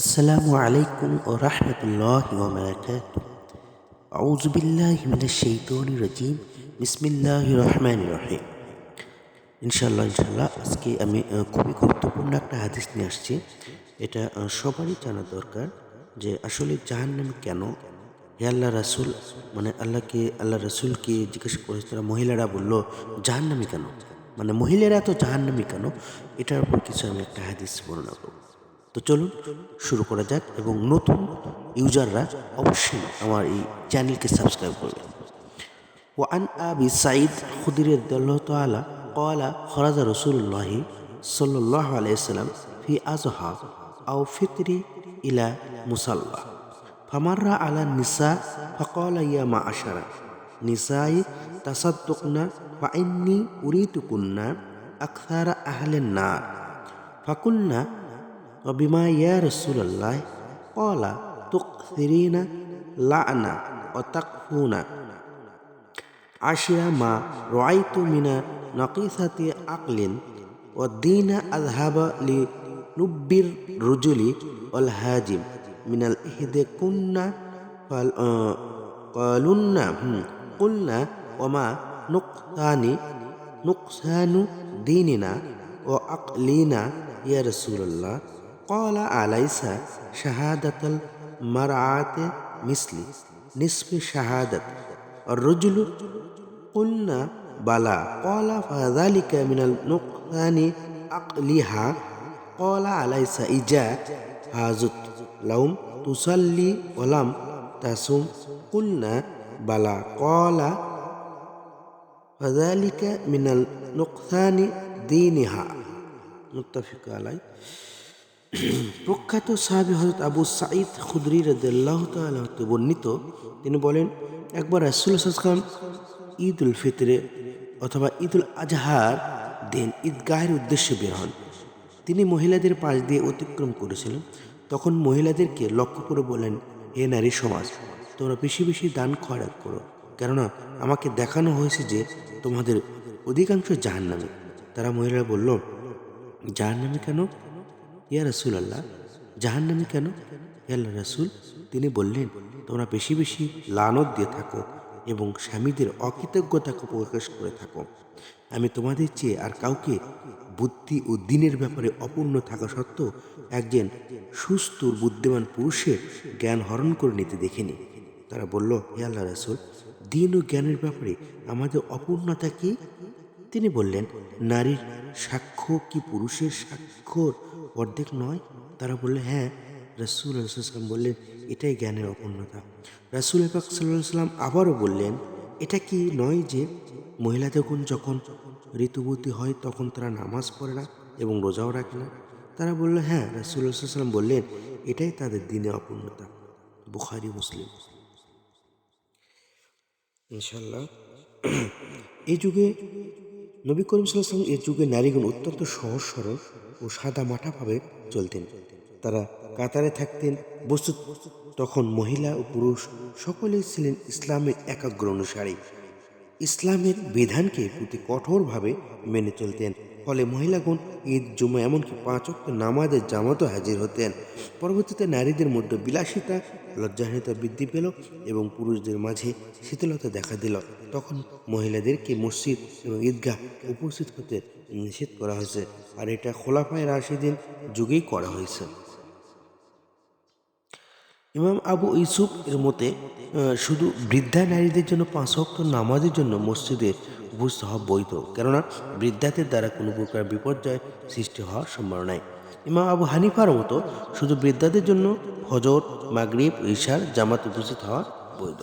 আসসালামু আলাইকুম ও রাহমতুল্লাহ ওবরাকাত আউজবিল্লাহ রাজিম। বিসমিল্লাহ রহমান রহিম। ইনশাল্লাহ ইনশাল্লাহ আজকে আমি খুবই গুরুত্বপূর্ণ একটা হাদিস নিয়ে আসছি। এটা সবারই জানা দরকার যে আসলে জাহান্নাম কেন? হে আল্লাহ রাসুল মানে আল্লাহকে, আল্লাহ রাসুলকে জিজ্ঞাসা করেছে, তারা মহিলারা বলল জাহান্নামি কেন? মানে মহিলারা তো জাহান্নামি কেন? এটার উপর কিছু আমি একটা হাদিস বর্ণনা করব। তো চলুন শুরু করা যাক এবং নতুন ইউজাররা অবশ্যই আমার এই চ্যানেলকে সাবস্ক্রাইব করবে। ওয়ান আবি সাইদ খুদির তালা কয়লা খরাজা রসুল্লাহ সাল্লাহ আলাইসাল্লাম ফি আজহা আও ফিতরি ইলা মুসাল্লা। ফামাররা আলা নিসা ফকলা, ইয়া মা আশারা নিসাই তাসাদ্দুকনা বা উরিতুকুন্না আখতারা আহলেন না ফাকুন্না وبما يا رسول الله قال تكثرين لعنة وتكفون عشر ما رأيت من نقيصة عقل والدين أذهب لنب الرجل والهاجم. من الإحدى كنا آه، قالنا قلنا وما نقصان نقصان ديننا وعقلنا يا رسول الله. قال أليس شهادة المرعاة مثل نصف شهادة. الرجل قلنا بلى قال فذلك من النقصان عقلها. قال أليس إجا هازت لوم تصلي ولم تصوم قلنا بلى قال فذلك من النقصان دينها. متفق عليه. প্রখ্যাত সাহাবি হজরত আবু সাঈদ খুদরি রদাল্লাহ তালতে বর্ণিত, তিনি বলেন, একবার রাসুল্লাহাম ঈদ উল ফিতরে অথবা ঈদ উল আজহার দিন ঈদগাহের উদ্দেশ্যে বের হন। তিনি মহিলাদের পাশ দিয়ে অতিক্রম করেছিলেন। তখন মহিলাদেরকে লক্ষ্য করে বলেন, হে নারী সমাজ, তোমরা বেশি বেশি দান খয়রাত করো। কেননা আমাকে দেখানো হয়েছে যে তোমাদের অধিকাংশ জাহান্নামে। তারা মহিলারা বলল, জাহান্নামে কেন? ইয়া রসুল আল্লাহ জাহান্নামে কেন? ইয়া আল্লাহ রসুল, তিনি বললেন, তোমরা বেশি বেশি লানত দিয়ে থাকো এবং স্বামীদের অকৃতজ্ঞতাকে প্রকাশ করে থাকো। আমি তোমাদের চেয়ে আর কাউকে বুদ্ধি ও দিনের ব্যাপারে অপূর্ণ থাকা সত্ত্বেও একজন সুস্থ বুদ্ধিমান পুরুষের জ্ঞান হরণ করে নিতে দেখিনি। তারা বলল, হে আল্লাহ রসুল, দিন ও জ্ঞানের ব্যাপারে আমাদের অপূর্ণতা কি? তিনি বললেন, নারীর সাক্ষ্য কি পুরুষের স্বাক্ষর অর্ধেক নয়। তারা বললে হ্যাঁ রাসুল সাল্লাম বললেন, এটাই জ্ঞানের অপূর্ণতা। রাসুল পাক সাল্লাম আবারও বললেন, এটা কি নয় যে মহিলাদের যখন ঋতুবতী হয়, তখন তারা নামাজ পড়ে না এবং রোজাও রাখে না? তারা বলল হ্যাঁ রাসুল সাল্লাম বললেন, এটাই তাদের দিনে অপূর্ণতা। বুখারি, মুসলিম। ইনশাল্লাহ এই যুগে নবী করিম সাল্লাম এর যুগে নারীগণ অত্যন্ত সহজ সরল ও সাদা মাঠাভাবে চলতেন। তারা কাতারে থাকতেন, বস্তুত তখন মহিলা ও পুরুষ সকলেই ছিলেন ইসলামের একাগ্র অনুসারী। ইসলামের বিধানকে প্রতি কঠোরভাবে মেনে চলতেন, ফলে মহিলাগণ ঈদ, জুমা এমনকি পাঁচ অক্ট নামাজের জামাতও হাজির হতেন। পরবর্তীতে নারীদের মধ্যে বিলাসিতা, লজ্জাহীনতা বৃদ্ধি পেল এবং পুরুষদের মাঝে শীতলতা দেখা দিল। তখন মহিলাদেরকে মসজিদ এবং ঈদগাহ উপস্থিত হতে নিষেধ করা হয়েছে। আর এটা খোলাফায় রাশিদিন যুগেই করা হয়েছে। ইমাম আবু ইউসুফ এর মতে শুধু বৃদ্ধা নারীদের জন্য পাঁচ অক্ট নামাজের জন্য মসজিদে উপস্থিত হওয়া বৈধ, কেননা বৃদ্ধাদের দ্বারা কোনো প্রকার বিপর্যয় সৃষ্টি হওয়ার সম্ভাবনা নাই। ইমাম আবু হানিফার মতো শুধু বৃদ্ধাদের জন্য ফজর, মাগরিব, ঈশার জামাত উপস্থিত হওয়া বৈধ।